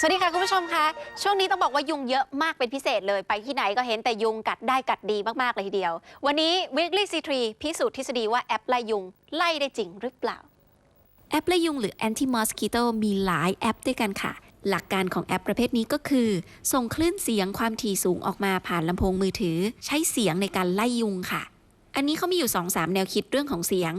สวัสดีค่ะ คุณผู้ชมคะช่วงนี้ต้องบอกว่ายุงเยอะมากเป็นพิเศษเลยไปที่ไหนก็เห็นแต่ยุงกัดได้กัดดีมาก ๆ เลยทีเดียว วันนี้ Weekly C3 พิสูจน์ทฤษฎีว่าแอปไล่ยุง ไล่ได้จริงหรือเปล่า แอปไล่ยุงหรือ Anti Mosquito มีหลายแอปด้วยกันค่ะ หลักการของแอปประเภทนี้ก็คือ ส่งคลื่นเสียงความถี่สูงออกมาผ่านลำโพงมือถือ ใช้เสียงในการไล่ยุงค่ะ อันนี้เขามีอยู่ 2-3 แนวคิดเรื่องของเสียง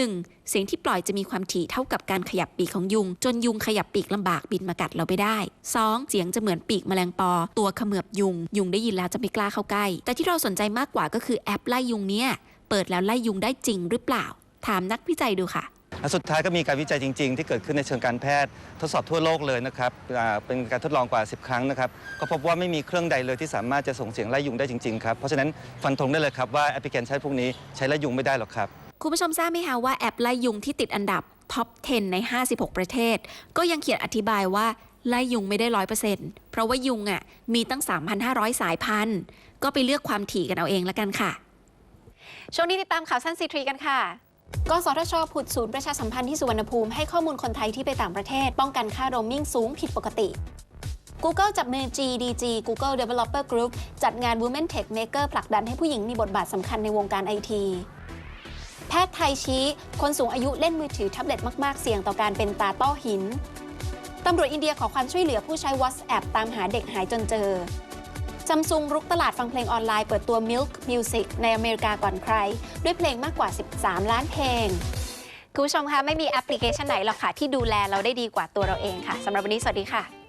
1. เสียงที่ปล่อยจะมีความถี่เท่ากับการขยับปีกของยุง จนยุงขยับปีกลำบากบินมากัดเราไปได้ 2. เสียงจะเหมือนปีกแมลงปอ ตัวเขมือบยุง ยุงได้ยินแล้วจะไม่กล้าเข้าใกล้ แต่ที่เราสนใจมากกว่าก็คือแอปไล่ยุงเนี่ยเปิดแล้วไล่ยุงได้จริงหรือเปล่า ถามนักวิจัยดูค่ะ และสุดท้ายก็มีการวิจัยจริง ๆ ที่เกิดขึ้นในเชิงการแพทย์ ทดสอบทั่วโลกเลยนะครับอ่าเป็นการทดลองกว่า 10 ครั้งนะครับ ก็พบว่าไม่มีเครื่องใดเลยที่สามารถจะส่งเสียงไล่ยุงได้จริงๆครับ เพราะฉะนั้นฟันธงได้เลยครับว่าแอปพลิเคชันพวกนี้ใช้ไล่ยุงไม่ได้หรอกครับ คุณผู้ชมทราบไหมคะว่าแอปไล่ยุงที่ติดอันดับท็อป 10 ใน 56 ประเทศ ก็ยังเขียนอธิบายว่าไล่ยุงไม่ได้ร้อยเปอร์เซ็นต์เพราะว่ายุงอะมีตั้ง 3,500 สายพันธุ์ ก็ไปเลือกความถี่กันเอาเองละกันค่ะ ช่วงนี้ติดตามข่าวสั้น C3 กันค่ะ กสทชผุดศูนย์ประชาสัมพันธ์ที่สุวรรณภูมิให้ข้อมูลคนไทยที่ไปต่างประเทศ ป้องกันค่าโรมมิ่งสูงผิดปกติ Google จับมือ GDG Google Developer Group จัดงาน Women Tech Maker ผลักดันให้ผู้หญิงมีบทบาทสำคัญในวงการไอทีแพทย์ไทยชี้ คนสูงอายุเล่นมือถือแท็บเล็ตมาก ๆ เสี่ยงต่อการเป็นตาต้อหิน ตำรวจอินเดียขอความช่วยเหลือผู้ใช้ WhatsApp ตามหาเด็กหายจนเจอ ซัมซุงรุกตลาดฟังเพลงออนไลน์เปิดตัว Milk Music ในอเมริกาก่อนใคร ด้วยเพลงมากกว่า 13 ล้านเพลง คุณผู้ชมคะไม่มีแอปพลิเคชันไหนหรอกค่ะ ที่ดูแลเราได้ดีกว่าตัวเราเองค่ะสำหรับวันนี้สวัสดีค่ะ